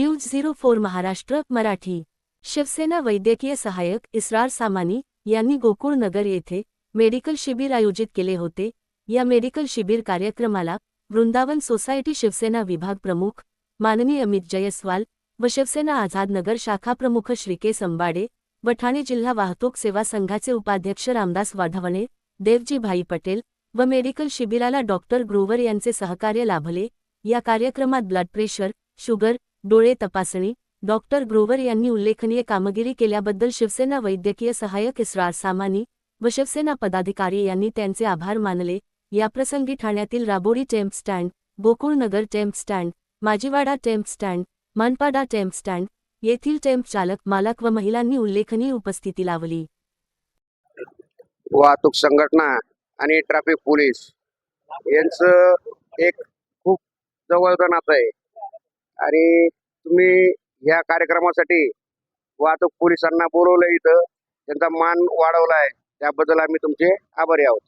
News zero four Maharashtra Marathi. Shivsena वैद्यकीय सहाय्यक इसरार सामानी यांनी गोकुळनगर येथे मेडिकल शिबिर आयोजित केले होते. या मेडिकल शिबिर कार्यक्रमाला वृंदावन सोसायटी शिवसेना विभाग प्रमुख माननीय अमित जयस्वाल व शिवसेना आझादनगर शाखा प्रमुख श्रीके संबाडे व ठाणे जिल्हा वाहतूक सेवा संघाचे उपाध्यक्ष रामदास वाढवणे देवजीभाई पटेल व मेडिकल शिबिराला डॉक्टर ग्रोवर यांचे सहकार्य लाभले. या कार्यक्रमात ब्लड प्रेशर शुगर डोळे तपासणी डॉक्टर ग्रोवर यांनी उल्लेखनीय कामगिरी केल्याबद्दल शिवसेना वैद्यकीय सहाय्यक इसरार सामानी व शिवसेना पदाधिकारी यांनी त्यांचे आभार मानले. याप्रसंगी ठाण्यातील Rabori tempo stand Gokulnagar tempo stand Majiwada tempo stand Manpada tempo stand येथील टेम्प चालक मालक व महिलांनी उल्लेखनीय उपस्थिती लावली. वाहतूक संघटना आणि ट्रॅफिक पोलीस यांचं एक खूप जवळचं आहे. आणि तुम्ही या कार्यक्रमासाठी वाहतूक पोलिसांना बोलवलं इथं. त्यांचा मान वाढवला आहे त्याबद्दल आम्ही तुमचे आभारी आहोत.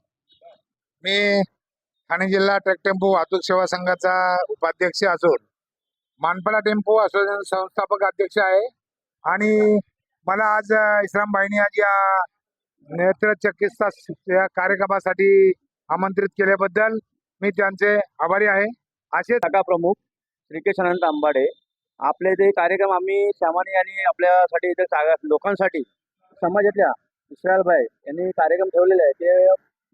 मी ठाणे जिल्हा ट्रक टेम्पो वाहतूक सेवा संघाचा उपाध्यक्ष असून मानपाडा टेम्पो असोसिएशन संस्थापक अध्यक्ष आहे. आणि मला आज अ, इस्लाम भाईनी आज या नेत्र चिकित्सा स- या कार्यक्रमासाठी आमंत्रित केल्याबद्दल मी त्यांचे आभारी आहे. असे प्रमुख. श्रीकेश अनंत आंबाडे आपले जे कार्यक्रम आम्ही सामान्य आणि आपल्यासाठी इथे सागा- लोकांसाठी समाजातल्या विशालभाई यांनी कार्यक्रम ठेवलेले आहे. ते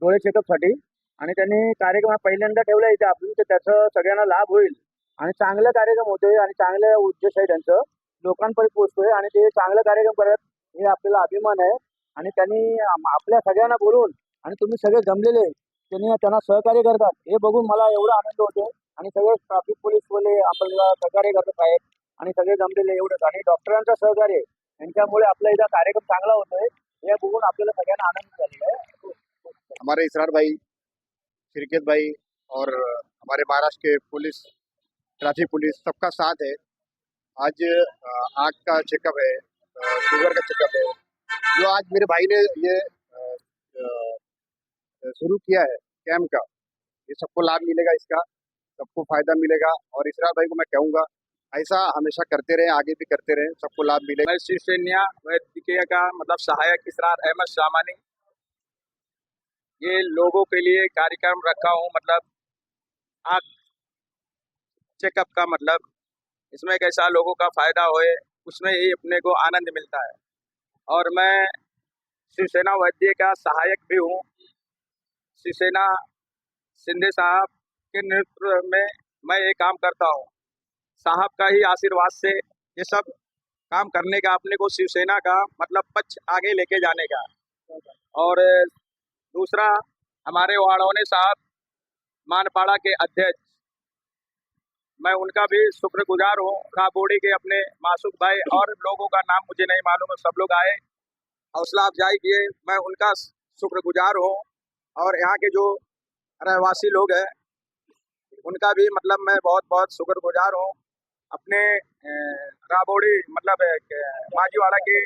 डोळे चेकअपसाठी आणि त्यांनी कार्यक्रम पहिल्यांदा ठेवला इथे. आपण तर त्याचं सगळ्यांना लाभ होईल. आणि चांगलं कार्यक्रम होतोय आणि चांगलं उद्देश आहे त्यांचं. लोकांपर्यंत पोहोचतोय आणि ते चांगलं कार्यक्रम करत हे आपल्याला अभिमान आहे. आणि त्यांनी आपल्या सगळ्यांना बोलून आणि तुम्ही सगळे जमलेले त्यांनी त्यांना सहकार्य करतात. हे बघून मला एवढा आनंद होतोय. आणि सगळे ट्रॅफिक पोलीस वाले आपल्याला सहकार्य करत आहेत. आणि सगळे डॉक्टरांचं सहकार्य यांच्यामुळे आपला कार्यक्रम चांगला होतोय. हे बघून आपल्याला सगळ्यांना आनंद हमारे इसरार भाई, शिरकेत भाई और हमारे महाराष्ट्र के पुलिस ट्रैफ़िक पुलिस सबका साथ है। आज आँख का चेकअप है शुगर का चेकअप है। जो आज मेरे भाई ने ये शुरू किया है कैम्प का, ये सबको लाभ मिलेगा इसका। सबको फ़ायदा मिलेगा और इसरार भाई को मैं कहूँगा, ऐसा हमेशा करते रहे, आगे भी करते रहे, सबको लाभ मिलेगा मैं शिवसेना वैद्य का मतलब सहायक इसरार अहमद सामानी ये लोगों के लिए कार्यक्रम रखा हूँ मतलब आँख चेकअप का मतलब इसमें कैसा लोगों का फ़ायदा होए उसमें ही अपने को आनंद मिलता है। और मैं शिवसेना वैद्य का सहायक भी हूँ। शिवसेना सिंधे साहब के नेतृत्व में मैं ये काम करता हूँ। साहब का ही आशीर्वाद से ये सब काम करने का, अपने को शिवसेना का मतलब पक्ष आगे लेके जाने का। और दूसरा, हमारे वाड़ौने साहब मानपाड़ा के अध्यक्ष, मैं उनका भी शुक्रगुजार हूँ। राबोड़ी के अपने मासूक भाई और लोगों का नाम मुझे नहीं मालूम है, सब लोग आए, हौसला अफजाई किए, मैं उनका शुक्रगुजार हूँ। और यहाँ के जो रहवासी लोग हैं उनका भी मतलब मैं बहुत बहुत शुक्रगुजार हूँ। अपने राबोड़ी मतलब माजीवाड़ा के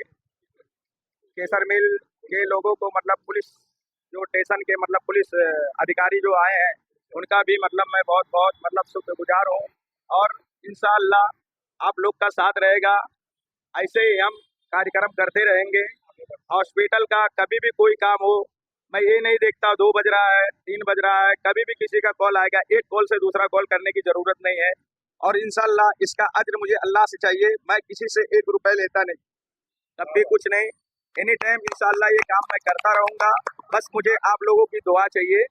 केसर मिल के लोगों को मतलब पुलिस, जो स्टेशन के मतलब पुलिस अधिकारी जो आए हैं, उनका भी मतलब मैं बहुत बहुत मतलब शुक्रगुजार हूँ। और इंशाअल्लाह आप लोग का साथ रहेगा। ऐसे ही हम कार्यक्रम करते रहेंगे। हॉस्पिटल का कभी भी कोई काम हो मैं ये नहीं देखता दो बज रहा है तीन बज रहा है कभी भी किसी का कॉल आएगा एक कॉल से दूसरा कॉल करने की ज़रूरत नहीं है। और इंशाल्लाह इसका अज्र मुझे अल्लाह से चाहिए मैं किसी से एक रुपए लेता नहीं तब भी कुछ नहीं। एनी टाइम इंशाल्लाह ये काम मैं करता रहूँगा बस मुझे आप लोगों की दुआ चाहिए।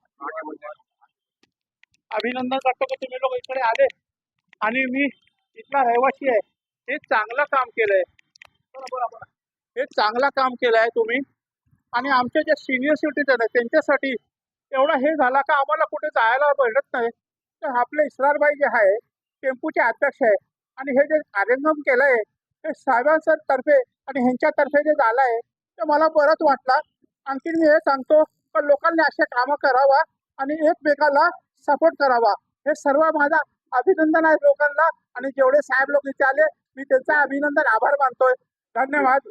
अभिनंदन करतो की तुम्ही लोक इकडे आले मी इथला रहिवासी आहे हे चांगलं काम बोला, बोला. हे चांगलं काम केलंय तुम्ही। आणि आमचे जे सिनियर सिटीजन आहेत त्यांच्यासाठी एवढा हे झाला का आम्हाला कुठे जायला भेटत नाही. तर आपले इसरारबाई जे आहे टेम्पूचे अध्यक्ष आहे आणि हे जे कार्यक्रम केलं आहे हे साहेबांसर तर्फे आणि ह्यांच्यातर्फे जे झालं आहे ते मला बरंच वाटला. आणखीन मी हे सांगतो पण लोकांनी असे कामं करावा आणि एकमेकाला सपोर्ट करावा. हे सर्व माझा अभिनंदन आहे लोकांना. आणि जेवढे साहेब लोक इथे आले मी त्यांचा अभिनंदन आभार मानतोय. धन्यवाद.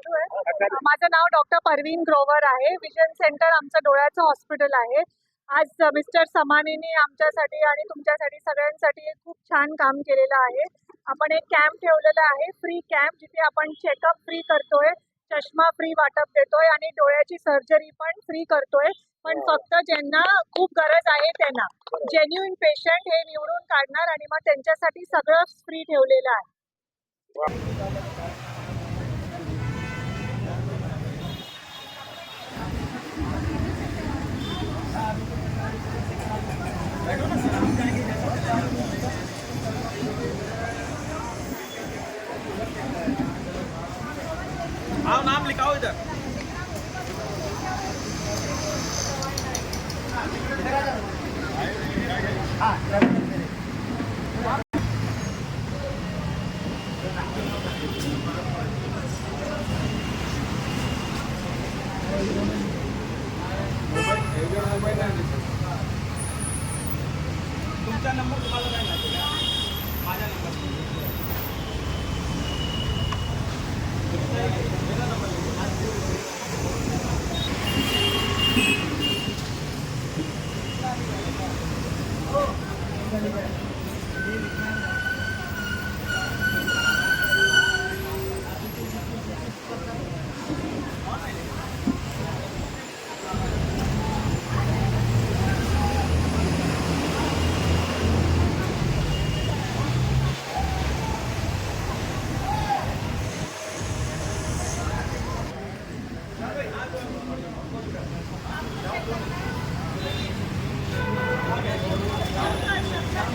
चालू आहे. माझं नाव डॉक्टर परवीन ग्रोवर आहे. विजन सेंटर आमचं डोळ्याचं हॉस्पिटल आहे. आज मिस्टर समानीने आमच्यासाठी आणि तुमच्यासाठी सगळ्यांसाठी खूप छान काम केलेलं आहे. आपण एक कॅम्प ठेवलेला आहे. फ्री कॅम्प जिथे आपण चेकअप फ्री करतोय चष्मा फ्री वाटप देतोय आणि डोळ्याची सर्जरी पण फ्री करतोय. पण फक्त ज्यांना खूप गरज आहे त्यांना. जेन्युइन पेशंट हे निवडून काढणार आणि मग त्यांच्यासाठी सगळं फ्री ठेवलेलं आहे.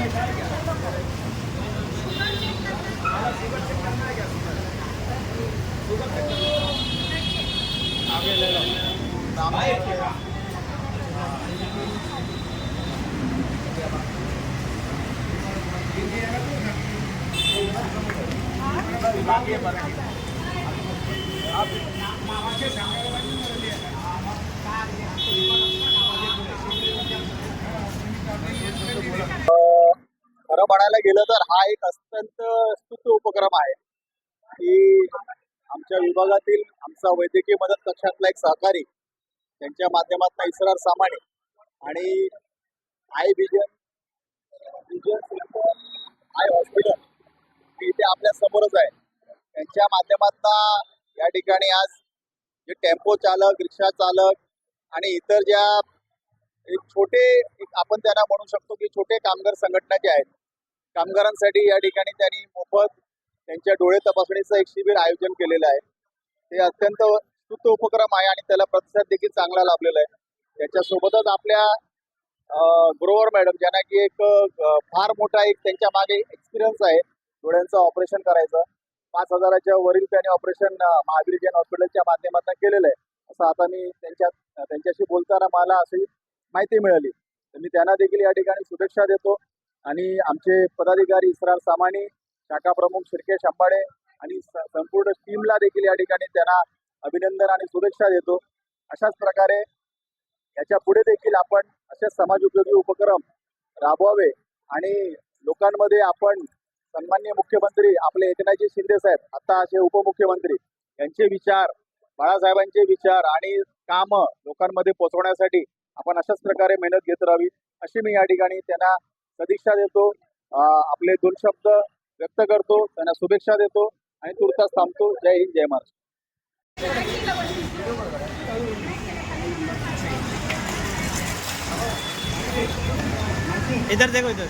आओ नाम लिखाओ इधर तुमचा नंबर तुम्हाला काय माहिती का? माझा नंबर खरं म्हणायला गेलं तर हा एक अत्यंत स्तुत्य उपक्रम आहे. की आमच्या विभागातील आमचा वैद्यकीय मदत कक्षातला एक सहकारी त्यांच्या माध्यमातून इसरार सामाने आणि eye vision vision eye hospital हे इथे आपल्या समोरच आहे. त्यांच्या माध्यमातून या ठिकाणी आज जे टेम्पो चालक रिक्षा चालक आणि इतर ज्या एक छोटे एक आपण त्यांना म्हणू शकतो की छोटे कामगार संघटना जे आहेत कामगारांसाठी या ठिकाणी त्यांनी मोफत त्यांच्या डोळे तपासणीचं एक शिबिर आयोजन केलेलं आहे. ते अत्यंत स्तुत्य उपक्रम आहे आणि त्याला प्रतिसाद देखील चांगला लाभलेला आहे. त्याच्यासोबतच आपल्या ग्रोवर मॅडम ज्यांना की एक फार मोठा एक त्यांच्या मागे एक्सपिरियन्स आहे डोळ्यांचं ऑपरेशन करायचं. पाच हजाराच्या वरील त्यांनी ऑपरेशन महावीर जैन हॉस्पिटलच्या माध्यमातून केलेलं आहे. असं आता मी त्यांच्या त्यांच्याशी बोलताना मला अशी माहिती मिळाली. तर मी त्यांना देखील या ठिकाणी शुभेच्छा देतो. आणि आमचे पदाधिकारी इसरार सामाणी शाखा प्रमुख शिर्केश अंबाडे आणि स- संपूर्ण टीमला देखील या ठिकाणी त्यांना अभिनंदन आणि शुभेच्छा देतो. अशाच प्रकारे याच्यापुढे देखील आपण असे समाजोपयोगी उपक्रम राबवावे आणि लोकांमध्ये आपण सन्मान्य मुख्यमंत्री आपले एकनाथजी शिंदे साहेब आता असे उपमुख्यमंत्री यांचे विचार बाळासाहेबांचे विचार आणि काम लोकांमध्ये पोहोचवण्यासाठी आपण अशाच प्रकारे मेहनत घेत राहावी अशी मी या ठिकाणी त्यांना सदिच्छा देतो. आपले दोन शब्द व्यक्त करतो त्यांना शुभेच्छा देतो आणि तुर्तास थांबतो. जय हिंद जय महाराष्ट्र. इधर देखो इधर.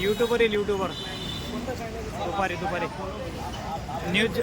युट्यूबर येईल युट्यूबर दुपारी दुपारी. न्यूज